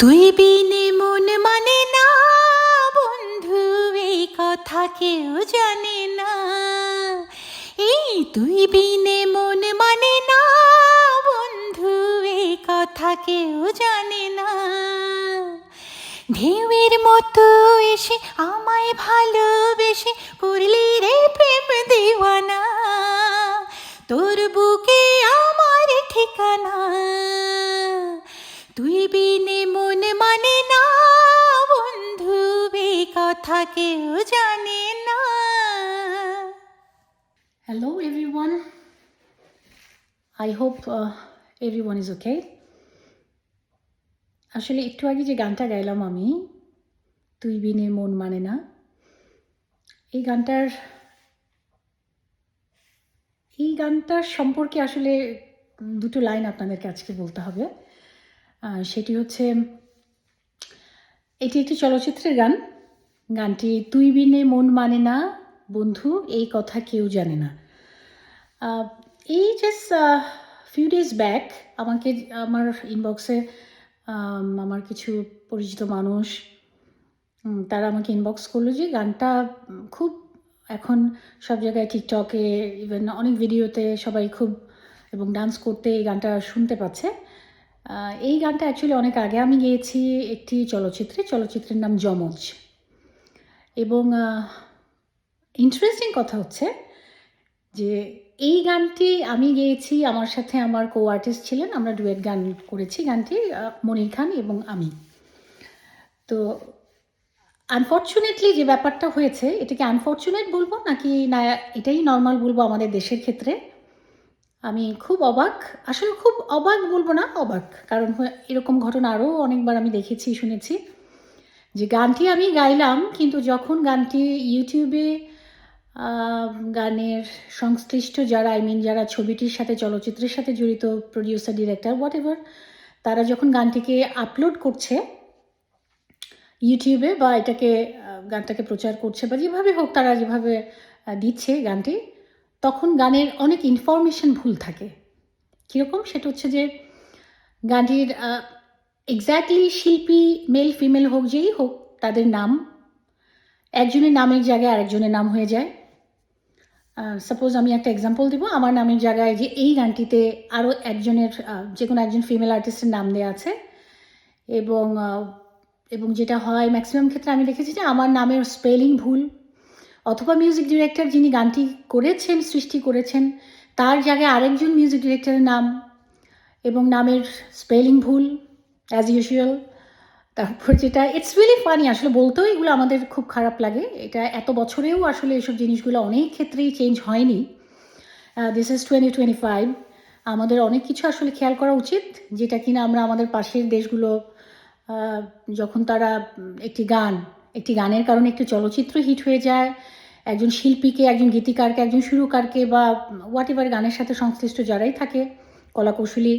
তুই বিনে মন মানে না, বন্ধু, এই কথা কেউ জানে না। এই তুই বিনে মন মানে না, বন্ধু, এই কথা কেউ জানে না। ঢেউয়ের মতো এসে আমায় ভালোবেসে করলি রে প্রেম দিওয়ানা। তোর বুকে আমার ঠিকানা। তুই বিনে কেউ জানে না everyone. I hope uh, everyone is okay. আসলে একটু আগে যে গানটা গাইলাম আমি তুই বিনে মন মানে না এই গানটার এই গানটার সম্পর্কে আসলে দুটো লাইন আপনাদেরকে আজকে বলতে হবে সেটি হচ্ছে এটি একটি চলচ্চিত্রের গান গানটি তুই বিনে মন মানে না বন্ধু, এই কথা কেউ জানে না। এই জাস্ট ফিউ ডেজ ব্যাক আমাকে, আমার ইনবক্সে আমার কিছু পরিচিত মানুষ তারা আমাকে ইনবক্স করল যে গানটা খুব এখন সব জায়গায় টিকটকে ইভেন অনেক ভিডিওতে সবাই খুব এবং ডান্স করতে এই গানটা শুনতে পাচ্ছে। এই গানটা অ্যাকচুয়ালি অনেক আগে আমি গেয়েছি একটি চলচ্চিত্রে, চলচ্চিত্রের নাম যমজ এবং ইন্টারেস্টিং কথা হচ্ছে যে এই গানটি আমি গেয়েছি, আমার সাথে আমার কো আর্টিস্ট ছিলেন, আমরা ডুয়েট গান করেছি গানটি মনির খান এবং আমি। তো আনফর্চুনেটলি যে ব্যাপারটা হয়েছে, এটাকে আনফর্চুনেট বলব নাকি না, এটাই নর্মাল বলব আমাদের দেশের ক্ষেত্রে। আমি খুব অবাক, আসলে খুব অবাক বলব না, অবাক। কারণ এরকম ঘটনা আরও অনেকবার আমি দেখেছি, শুনেছি। যে গানটি আমি গাইলাম, কিন্তু যখন গানটি ইউটিউবে গানের সংশ্লিষ্ট যারা আই মিন যারা ছবিটির সাথে, চলচ্চিত্রের সাথে জড়িত প্রডিউসার ডিরেক্টর হোয়াট এভার তারা যখন গানটিকে আপলোড করছে ইউটিউবে বা এটাকে গানটাকে প্রচার করছে বা যেভাবে হোক তারা যেভাবে দিচ্ছে গানটি, তখন গানের অনেক ইনফরমেশন ভুল থাকে। কীরকম? সেটা হচ্ছে যে গানটির এক্স্যাক্টলি শিল্পী মেল ফিমেল হোক, যেই হোক, তাদের নাম, একজনের নামের জায়গায় আরেকজনের নাম হয়ে যায়। সাপোজ আমি একটা এক্সাম্পল দিব, আমার নামের জায়গায় যে এই গানটিতে আরও একজনের যে কোনো একজন ফিমেল আর্টিস্টের নাম দেওয়া আছে। এবং এবং যেটা হয় ম্যাক্সিমাম ক্ষেত্রে আমি দেখেছি যে আমার নামের স্পেলিং ভুল। অথবা মিউজিক ডিরেক্টর যিনি গানটি করেছেন, সৃষ্টি করেছেন, তার জায়গায় আরেকজন মিউজিক ডিরেক্টরের নাম এবং নামের স্পেলিং ভুল। অ্যাজ ইউজুয়াল তারপর যেটা ইটস রিয়েলি ফানি আসলে বলতেও এগুলো আমাদের খুব খারাপ লাগে। এটা এত বছরেও আসলে এসব জিনিসগুলো অনেক ক্ষেত্রেই চেঞ্জ হয়নি। This is twenty twenty five আমাদের অনেক কিছু আসলে খেয়াল করা উচিত, যেটা কিনা আমরা আমাদের পাশের দেশগুলো যখন তারা একটি গান, একটি গানের কারণে একটি চলচ্চিত্র হিট হয়ে যায়, একজন শিল্পীকে, একজন গীতিকারকে, একজন সুরকারকে বা হোয়াট এভার গানের সাথে সংশ্লিষ্ট যারাই থাকে, কলাকৌশলী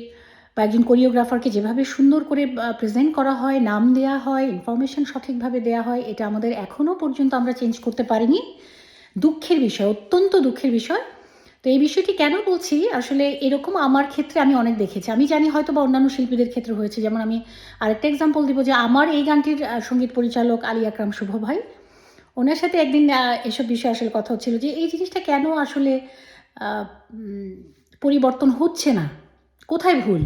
বা একজন কোরিওগ্রাফারকে যেভাবে সুন্দর করে প্রেজেন্ট করা হয়, নাম দেয়া হয় ইনফরমেশন সঠিকভাবে দেয়া হয়, এটা আমাদের এখনও পর্যন্ত আমরা চেঞ্জ করতে পারিনি। দুঃখের বিষয়, অত্যন্ত দুঃখের বিষয়। তো এই বিষয়টি কেন বলছি? আসলে এরকম আমার ক্ষেত্রে আমি অনেক দেখেছি। আমি জানি হয়তো বা অন্যান্য শিল্পীদের ক্ষেত্রে হয়েছে। যেমন আমি আরেকটা এক্সাম্পল দিব যে আমার এই গানটির সংগীত পরিচালক আলী আকরাম শুভ ভাই ওনার সাথে একদিন এসব বিষয়ে আসলে কথা হচ্ছিল যে এই জিনিসটা কেন আসলে পরিবর্তন হচ্ছে না? কোথায় ভুল?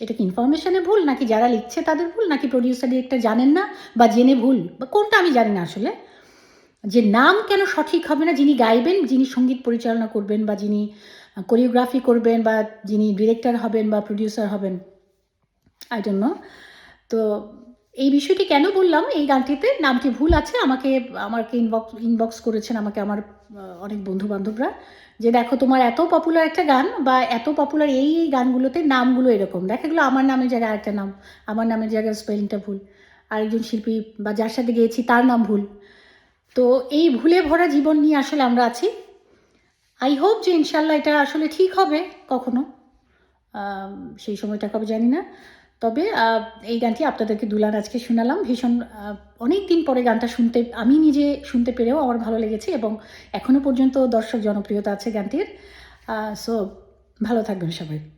এটা কি ইনফরমেশনে ভুল নাকি যারা লিখছে তাদের ভুল নাকি প্রডিউসার ডিরেক্টর জানেন না বা জেনে ভুল? বা কোনটা আমি জানি না আসলে। যে নাম কেন সঠিক হবে না, যিনি গাইবেন, যিনি সংগীত পরিচালনা করবেন বা যিনি কোরিওগ্রাফি করবেন বা যিনি ডিরেক্টর হবেন বা প্রডিউসার হবেন আই ডোন্ট নো তো এই বিষয়টি কেন বললাম? এই গানটিতে নামটি ভুল আছে? আমাকে আমাকে ইনবক্স ইনবক্স করেছেন আমাকে আমার অনেক বন্ধু বান্ধবরা যে দেখো তোমার এত পপুলার একটা গান বা এত পপুলার এই এই গানগুলোতে নামগুলো এরকম। দেখা গেলো আমার নামের জায়গায় আরেকটা নাম, আমার নামের জায়গায় স্পেলিংটা ভুল। আরেকজন শিল্পী বা যার সাথে গিয়েছি তার নাম ভুল। তো এই ভুলে ভরা জীবন নিয়ে আসলে আমরা আছি। আই হোপ যে ইনশাল্লাহ এটা আসলে ঠিক হবে কখনো। সেই সময়টা কবে জানি না। তবে এই গানটি আপনাদেরকে দুলার আজকে শোনালাম। ভীষণ অনেক দিন পরে গানটা শুনতে, আমি নিজে শুনতে পেরেও আমার ভালো লেগেছে এবং এখনও পর্যন্ত দর্শক জনপ্রিয়তা আছে গানটির। সো, ভালো থাকবেন সবাই।